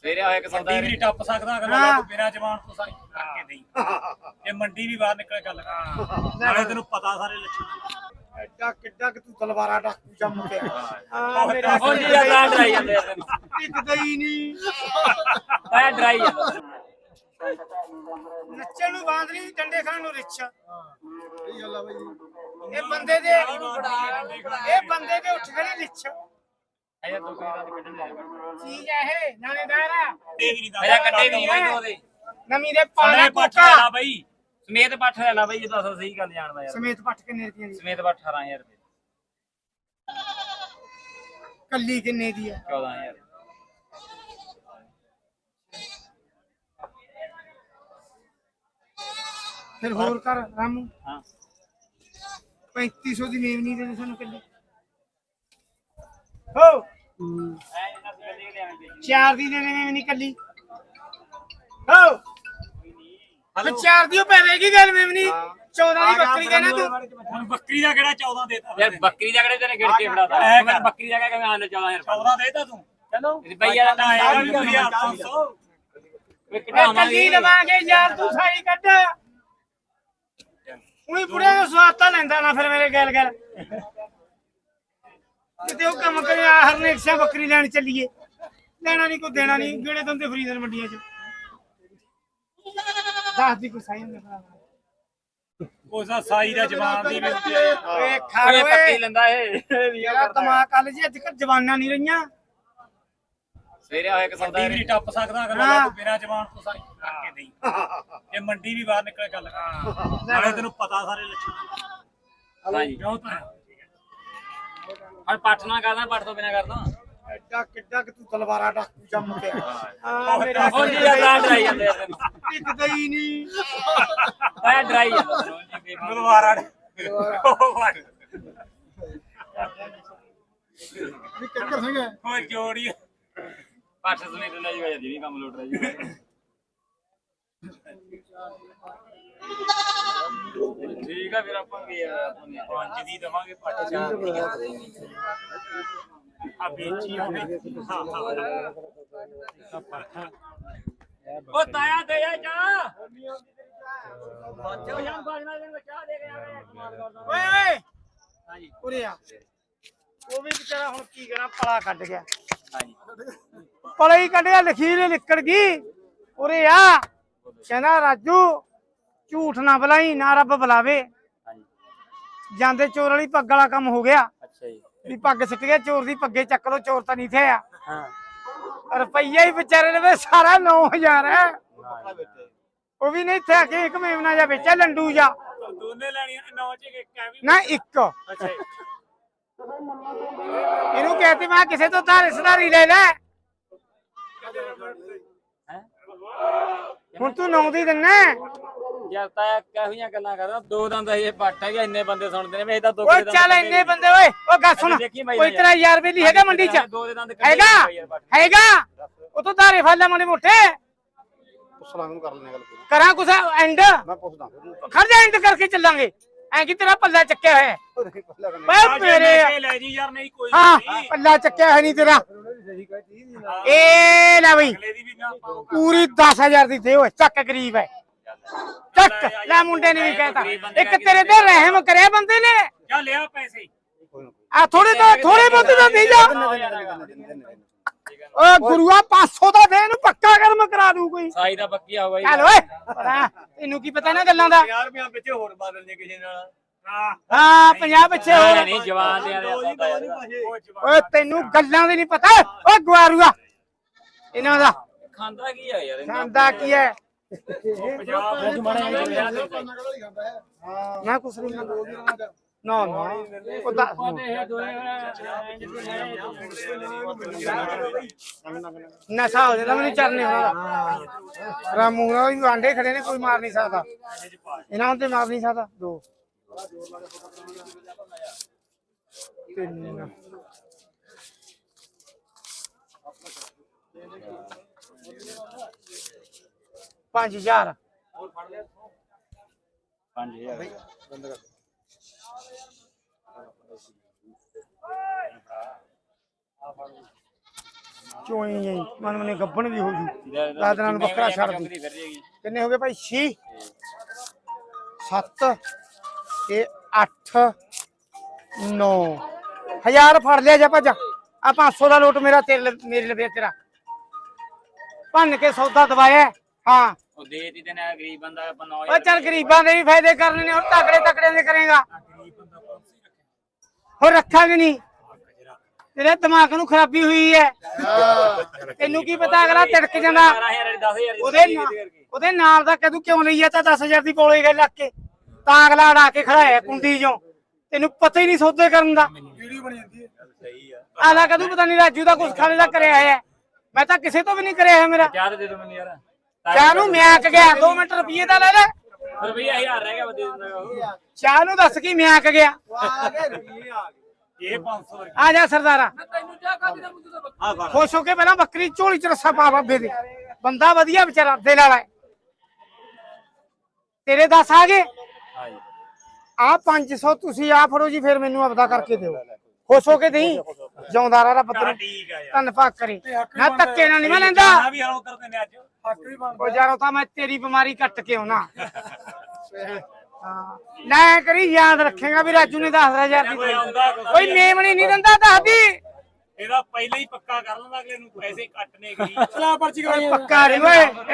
ਸਵੇਰੇ ਹੋਇਆ ਕਿ ਸੌਦਾ ਮੰਡੀ ਵੀ ਨੀ ਟੱਪ ਸਕਦਾ ਅਗਲਾ ਤੂੰ ਬਿਨਾਂ ਜਵਾਨ ਤੋਂ ਸਾਈ ਕਰਕੇ ਦੇਈ। ਇਹ ਮੰਡੀ ਵੀ ਬਾਹਰ ਨਿਕਲ ਗੱਲ ਕਰ। ਨਾਲੇ ਤੈਨੂੰ ਪਤਾ ਸਾਰੇ ਲੱਛਣ। ਐਡਾ ਕਿੱਡਾ ਕਿ ਤੂੰ ਤਲਵਾਰਾਂ ਡਾਕੂ ਜੰਮ ਕੇ ਹਾਂ ਮੇਰਾ ਉਹ ਜੀ ਆ ਡਰਾਈ ਜਾਂਦੇ ਆ ਤੈਨੂੰ। ਟਿਕਦਾ ਹੀ ਨਹੀਂ। ਆ ਡਰਾਈ ਜਾਂਦਾ ਨੱਚਣ ਨੂੰ ਬਾਂਦਰੀ ਡੰਡੇ ਖਾਣ ਨੂੰ ਰਿਛ। ਇਹ ਗੱਲ ਆ ਬਾਈ ਇਹ ਬੰਦੇ ਦੇ ਇਹ ਬੰਦੇ ਦੇ ਉੱਠ ਖੜੀ ਰਿਛ। ਅਜਾ ਤੂੰ ਕੋਈ ਰਾਤ ਕੱਢਣ ਜਾਇਆ ਚੀਜ਼ ਹੈ ਇਹ ਨਾਣੇਦਾਰ ਆ। ਇਹ ਵੀ ਨਹੀਂ ਅਜਾ ਕੱਢੇ ਵੀ ਨਹੀਂ ਬਾਈ ਉਹਦੇ। ਨਵੀਂ ਦੇ ਪਾਣਾ ਪਾਣਾ ਪੱਟ ਕੋਕਾ। ਲੈਣਾ ਬਈ। ਸਮੇਤ ਪੱਠ ਲੈਣਾ ਬਾਈ ਇਹ ਤਾਂ ਅਸਲ ਸਹੀ ਗੱਲ ਜਾਣਦਾ ਯਾਰ। ਸਮੇਤ ਪੱਟ ਕਿੰਨੇ ਦੀ? ਸਮੇਤ ਪੱਠ 18000 ਰੁਪਏ। ਕੱਲੀ ਕਿੰਨੇ ਦੀ ਹੈ 14000 ਫਿਰ ਹੋਰ ਕਰ ਰਾਮੂ। ਹਾਂ। 3500 ਦੀ ਮੇਵਨੀ ਦੇ ਦੇ ਸਾਨੂੰ ਕੱਲੀ। ਹੋ। ਚਾਰ ਦੀ ਦੇ ਦੇ ਮੇਵਨੀ ਕੱਲੀ। ਹੋ। ਹਲੋ ਚਾਰ ਦੀ ਉਹ ਪੈਵੇਗੀ ਗੱਲ ਮੇਵਨੀ 14 ਦੀ ਬੱਕਰੀ ਦੇਣਾ ਤੂੰ। ਹੁਣ ਬੱਕਰੀ ਦਾ ਕਿਹੜਾ 14 ਦੇਤਾ? ਯਾਰ ਬੱਕਰੀ ਦਾ ਕਿਹੜੇ ਤੇਰੇ ਗਿਣ ਕੇ ਫੜਾਤਾ ਮੈਂ ਕਰ। ਬੱਕਰੀ ਦਾ ਕਿਵੇਂ ਆਨੇ 14000 14 ਦੇਤਾ ਤੂੰ? ਚਲੋ। ਯਾਰ ਤਾਂ ਆਇਆ ਵੀ 2500 ਵੀ ਕੱਲੀ ਲਵਾਂਗੇ ਯਾਰ ਤੂੰ ਸਾਈ ਕੱਢ। ਉਹੀ ਬੁੜੇ ਦਾ ਸਵਾਦ ਤਾਂ ਲੈਂਦਾ ਨਾ ਫਿਰ ਮੇਰੇ ਗੱਲ ਗੱਲ ਕਿਤੇ ਉਹ ਕੰਮ ਕਰੇ ਆਹਰ ਨੇ ਇੱਛਾ ਬੱਕਰੀ ਲੈਣ ਚੱਲੀਏ। ਲੈਣਾ ਨਹੀਂ ਕੋਈ ਦੇਣਾ ਨਹੀਂ ਗੇੜੇ ਦੰਦੇ ਫਰੀਦਰ ਮੰਡੀਆਂ 'ਚ। ਦੱਸ ਦੀ ਕੋਈ ਸਾਈ ਨਹੀਂ ਕੋਸਾ ਸਾਈ ਦਾ ਜਵਾਨ ਦੀ ਵੀ ਹੁੰਦੀ ਆ ਓਏ ਖੜ ਓਏ ਪੱਕੀ ਲੈਂਦਾ ਇਹ ਯਾਰ ਦਿਮਾਗ ਕੱਲ ਜੀ ਅੱਜ ਕੱਲ ਜਵਾਨਾਂ ਨਹੀਂ ਰਹੀਆਂ। ਸਵੇਰੇ ਹੋਇਆ ਕਿ ਸੌਦਾ ਮੰਡੀ ਵੀ ਨੀ ਟੱਪ ਸਕਦਾ ਹਾਂ। ਤੂੰ ਬਿਨਾਂ ਜਵਾਨ ਤੋਂ ਸਾਈ। ਕਰਕੇ ਦੇਈ। ਇਹ ਮੰਡੀ ਵੀ ਬਾਹਰ ਨਿਕਲ ਗੱਲ ਕਰ। ਨਾਲੇ ਤੈਨੂੰ ਪਤਾ ਸਾਰੇ ਲੱਛਣ। ਹਾਂਜੀ ਕਿਉਂ ਤਾਂ ਹੁਣ ਪੱਠ ਨਾ ਕਰਦਾ ਪੱਠ ਤੋਂ ਬਿਨਾ ਕਰਦਾ। ਐਡਾ ਕਿੱਡਾ ਕਿ ਤੂੰ ਤਲਵਾਰਾਂ ਡਾਕੂ ਜੰਮ ਕੇ ਹਾਂ ਮੇਰਾ ਉਹ ਜੀ ਆ ਡਰਾਈ ਜਾਂਦੇ ਆ ਟਿਕਦਾ ਹੀ ਨਹੀਂ ਆ ਡਰਾਈ ਜਾਂਦਾ ਤੈਨੂੰ ਗੁਰਵਾਰਾ ਵੀ ਕਿੱਕਰ ਸਿੰਘ ਓਏ ਜੋੜੀ ਪੱਠ ਸੁਣੀ ਦਿੰਦਾ ਜੀ ਵਜਦੀ ਨਹੀਂ ਕੰਮ ਲੁੱਟ ਰਿਹਾ ਜੀ। ਠੀਕ ਆ ਫਿਰ ਆਪਾਂ ਕੀ ਯਾਰ ਆਪਾਂ ਨੇ ਪੰਜ ਦੀ ਦਵਾਂਗੇ ਪੱਟ ਚਾਰ ਦੀ। ਆ ਵੇਚੀ ਹੋਵੇ ਹਾਂ ਹਾਂ। ਉਹ ਤਾਇਆ ਦੇ ਆ ਜਾ ਬੱਚੋ ਜਾਂ ਬਾਜਣਾ ਦੇ ਚਾਹ। ਦੇ ਕਰਦਾ ਓਏ ਓਏ। ਹਾਂਜੀ। ਉਰੇ ਆ। ਉਹ ਵੀ ਵਿਚਾਰਾ ਹੁਣ ਕੀ ਕਰਾਂ ਪਲਾ ਕੱਢ ਗਿਆ। ਹਾਂਜੀ। ਪਲਾ ਹੀ ਕੱਢਿਆ ਲਖੀਰ ਨਿਕਲ ਗਈ। ਉਰੇ ਆ। ਕਹਿੰਦਾ ਰਾਜੂ ਝੂਠ ਨਾ ਬੁਲਾਈ ਨਾ ਰੱਬ ਬੁਲਾਵੇ। ਹਾਂਜੀ। ਜਾਂਦੇ ਚੋਰ ਵਾਲੀ ਪੱਗ ਵਾਲਾ ਕੰਮ ਹੋ ਗਿਆ। ਅੱਛਾ ਜੀ। ਵੀ ਪੱਗ ਸਿੱਟ ਗਿਆ ਚੋਰ ਦੀ ਪੱਗੇ ਚੱਕ ਲੋ ਚੋਰ ਤਾਂ ਨਹੀਂ ਥੇ ਆ। ਹਾਂ। ਰੁਪਈਆ ਹੀ ਵਿਚਾਰੇ ਨੇ ਸਾਰਾ 9000 ਹੈ। ਉਹ ਵੀ ਨਹੀਂ ਥੇ ਕਿ ਇੱਕ ਮੇਵਨਾ ਜਾ ਵੇਚਿਆ ਲੰਡੂ ਜਾ ਦੋਨੇ ਲੈਣੀਆਂ ਨੌ ਚ ਇੱਕ ਐ ਵੀ। ਨਾ ਇੱਕ। ਅੱਛਾ ਜੀ। ਇਹਨੂੰ ਕਹਤੇ ਮੈਂ ਕਿਸੇ ਤੋਂ ਧਾਰ ਸੁਧਾਰੀ ਲੈ ਲੈ। ਹੈ? ਹੁਣ ਤੂੰ ਨੌ ਦੀ ਦਿੰਨਾ ਯਾਰ ਤਾਇਆ ਕਿਹੋ ਜਿਹੀਆਂ ਗੱਲਾਂ ਕਰਦਾ ਦੋ ਦੰਦ ਇਹ ਪੱਟ ਹੈਗਾ ਇੰਨੇ ਬੰਦੇ ਸੁਣਦੇ ਨੇ ਵੀ ਇਹ ਤਾਂ ਦੋ ਓਏ ਚੱਲ ਇੰਨੇ ਬੰਦੇ ਓਏ ਓ ਗੱਲ ਸੁਣ ਦੇਖੀ ਬਾਈ ਕੋਈ ਤੇਰਾ ਯਾਰ ਬੇਲੀ ਹੈਗਾ ਮੰਡੀ 'ਚ? ਦੋ ਦੇ ਦੰਦ ਕੱਢੇ ਹੈਗਾ? ਬਾਈ ਯਾਰ ਪੱਟ। ਹੈਗਾ? ਉਹ ਤੋਂ ਧਾਰੇ ਫਾਲਾ ਮੋਟੇ ਮੋਟੇ। ਪੁੱਛ ਲਾਂਗੇ ਕਰ ਲੈਣੇ ਗੱਲ ਪੂਰੀ। ਕਰਾਂ ਕੁਛ ਐਂਡ ਮੈਂ ਪੁੱਛਦਾ। ਫਿਰ ਖੜ ਜਾ ਐਂਡ ਕਰਕੇ ਚੱਲਾਂਗੇ। ਐਂ ਕਿ ਤੇਰਾ ਪੱਲਾ ਚੱਕਿਆ ਹੋਇਆ ਹੈ। ਪਹਿਲਾਂ ਕਰਨੇ ਓਏ ਆ ਜੇ ਮੇਰੇ ਲੈ ਕੇ ਲੈ ਜੀ ਯਾਰ ਨਹੀਂ ਕੋਈ ਹਾਂ ਨਹੀਂ। ਪੱਲਾ ਚੱਕਿਆ ਹੈ ਨਹੀਂ ਤੇਰਾ। ਏ ਲੈ ਬਈ। ਪੂਰੀ 10000 ਦੀ ਦੇ ਓਏ ਚੱਕ ਗਰੀਬ ਹੈ। ਚੱਕ ਲੈ ਮੁੰਡੇ ਨੇ ਵੀ ਕਹਿਤਾ। ਇੱਕ ਤੇਰੇ ਤੇ ਰਹਿਮ ਕਰਿਆ ਬੰਦੇ ਨੇ। ਜਾ ਲਿਆ ਪੈਸੇ। ਆ ਥੋੜੇ ਤੋਂ ਥੋੜੇ ਬਹੁਤ ਤਾਂ ਦੇ ਜਾ। ਓ ਗੁਰੂਆ 500 ਦਾ ਦੇ ਇਹਨੂੰ ਪੱਕਾ ਕਰਮ ਕਰਾ ਦੂ ਕੋਈ। ਸਾਈ ਦਾ ਪੱਕੀਆ ਹੋਗਾ ਚੱਲ ਓਏ ਤੈਨੂੰ ਕੀ ਪਤਾ ਨਾ ਗੱਲਾਂ ਦਾ? 50 ਰੁਪਏ ਵਿੱਚ ਹੋਰ ਬਦਲ ਜੇ ਕਿਸੇ ਨਾਲ। ਹਾਂ ਹਾਂ 50 ਬੱਚੇ ਹੋਰ। ਨਹੀਂ ਜਵਾਨ ਦੇ ਆ ਓਏ ਤੈਨੂੰ ਗੱਲਾਂ ਦੇ ਨਹੀਂ ਪਤਾ। ਓ ਗਵਾਰੂਆ ਇਹਨਾਂ ਦਾ। ਖਾਂਦਾ ਕੀ ਆ ਯਾਰ? ਇਹਨਾਂ ਖਾਂਦਾ ਕੀ ਹੈ ਪੰਜਾਬ ਮੈਂ ਕੁਛ ਨਹੀਂ ਖਾਂਦਾ ਨਾ ਨਾ। ਉਹ ਦਾ ਨਸ਼ਾ ਹੋ ਜਾਂਦਾ ਮੈਨੂੰ ਚਰਨੇ ਉਹਨਾਂ ਦਾ ਰਾਮੂ ਨਾਲ ਵੀ ਆਂਡੇ ਖੜੇ ਨੇ ਕੋਈ ਮਾਰ ਨਹੀਂ ਸਕਦਾ। ਇਹਨਾਂ ਨੂੰ ਤੇ ਮਾਰ ਨਹੀਂ ਸਕਦਾ। ਦੋ। ਤਿੰਨ। ਪੰਜ ਹਜ਼ਾਰ। 5000 ਬੰਦ ਕਰ ਚੋਈ ਹੀ ਮਨ ਮਨੇ ਗੱਬਣ ਵੀ ਹੋ ਜੂ। ਦਾਦਰਾਂ ਨੂੰ ਬੱਕਰਾ ਛੱਡ ਦੀ ਫਿਰ ਜਾਏਗੀ? ਕਿੰਨੇ ਹੋ ਗਏ ਭਾਈ 6 7 ਤੇ 8 9 ਹਜ਼ਾਰ ਫੜ ਲਿਆ ਜਾ ਭੱਜ। ਆ 500 ਦਾ ਲੋਟ ਮੇਰਾ ਤੇਰੇ ਮੇਰੇ ਲਵੇ ਤੇਰਾ। ਭੰਨ ਕੇ ਸੌਦਾ ਦਵਾਇਆ। ਹੈ। ਉਹ ਦੇ ਨਾ ਗਰੀਬ ਬੰਦਾ ਆਪਾਂ ਉਹ ਚੱਲ ਗਰੀਬਾਂ ਦੇ ਵੀ ਫਾਇਦੇ ਕਰਨੇ ਨੇ ਹੋਰ ਤਕੜੇ ਤਕੜਿਆਂ ਦੇ ਕਰੇਗਾ। ਹੋਰ ਰੱਖਾਂਗੇ ਨਹੀਂ। ਤੇਰੇ ਦਿਮਾਗ ਨੂੰ ਖਰਾਬੀ ਹੋਈ ਹੈ। ਤੈਨੂੰ ਕੀ ਪਤਾ ਅਗਲਾ ਤਿੜਕ ਜਾਂਦਾ। 12000 ਵਾਲੀ 10000 ਦੀ ਉਹਦੇ ਨਾਲ ਉਹਦੇ ਨਾਲ ਦਾ ਕਦੋਂ ਕਿਉਂ ਲਈ ਆ ਤਾਂ 10000 ਦੀ ਕੋਲੇ ਗਏ ਲੱਗ ਕੇ। ਤਾਂ ਅਗਲਾ ਅੜਾ ਕੇ ਖੜਾ ਹੈ ਕੁੰਡੀ ਚੋਂ। ਤੈਨੂੰ ਪਤਾ ਹੀ ਨਹੀਂ ਸੌਦੇ ਕਰਨ ਦਾ। ਵੀਡੀਓ ਬਣ ਜਾਂਦੀ ਹੈ। ਸਹੀ ਆ। ਆਲਾ ਕਦੋਂ ਪਤਾ ਨਹੀਂ ਰਾਜੂ ਦਾ ਕੁਛ ਖਾਣੇ ਦਾ ਕਰਿਆ ਹੈ ਮੈਂ ਤਾਂ ਕਿਸੇ ਤੋਂ ਵੀ ਨਹੀਂ ਕਰਿਆ ਹੈ ਮੇਰਾ। ਚਾਹ ਦੇ ਦੋ ਮੈਨੂੰ ਯਾਰ। ਚਾਹ ਨੂੰ ਮਿਆਕ ਗਿਆ 2 ਮਿੰਟ ਰੁਪਏ ਦਾ ਲੈ ਲੈ। ਰੁਪਈਆ 1000 ਰਹਿ ਗਿਆ ਵਾ ਦੇ ਦਿੰਦਾ ਉਹ। ਚਾਹ ਨੂੰ ਦੱਸ ਕੀ ਮਿਆਕ ਗਿਆ। ਇਹ 500 ਰੁਪਏ ਆ ਜਾ ਸਰਦਾਰਾ। ਖੁਸ਼ ਹੋ ਕੇ ਪਹਿਲਾਂ ਬੱਕਰੀ ਝੋਲੀ ਚ ਰੱਸਾ ਪਾ ਬਾਬੇ ਦੇ। ਬੰਦਾ ਵਧੀਆ ਵਿਚਾਰਾ ਦਿਲ ਵਾਲਾ ਹੈ। ਤੇਰੇ 10 ਆ ਗਏ? ਹਾਂ ਜੀ। ਆ 500 ਤੁਸੀਂ ਆ ਫੜੋ ਜੀ ਫਿਰ ਮੈਨੂੰ ਆਪਦਾ ਕਰਕੇ ਦਿਓ। ਖੁਸ਼ ਹੋ ਕੇ ਦੇਈ? ਜਿਉਂਦਾਰਾ ਰੱਬ ਚੱਲ ਤੈਨੂੰ ਠੀਕ ਆ ਯਾਰ। ਧੰਨ ਭਾਗ ਕਰੇ ਮੈਂ ਧੱਕੇ ਨਾਲ ਨਹੀਂ ਮੈਂ ਲੈਂਦਾ। ਵੀ ਹਰ ਉਧਰ ਤੇ ਨੇ ਅੱਜ। ਹੱਕ ਵੀ ਬਣ ਉਹ ਯਾਰ ਉਹ ਤਾਂ ਮੈਂ ਤੇਰੀ ਬਿਮਾਰੀ ਕੱਟ ਕੇ ਆਉਣਾ। ਹਾਂ। ਲੈ ਕਰੀ ਯਾਦ ਰੱਖੇਗਾ ਵੀ ਰਾਜੂ ਨੇ 10000 ਦੀ ਕੋਈ। ਆਉਂਦਾ ਕੁਛ ਕੋਈ ਮੇਮਣੀ ਨਹੀਂ ਦਿੰਦਾ ਦੱਸਦੀ ਇਹਦਾ ਪਹਿਲਾਂ ਹੀ ਪੱਕਾ ਕਰ ਲੈਂਦਾ ਅਗਲੇ ਨੂੰ ਪੈਸੇ ਕੱਟਨੇ ਗਈ ਪੱਕਾ ਨਹੀਂ ਓਏ।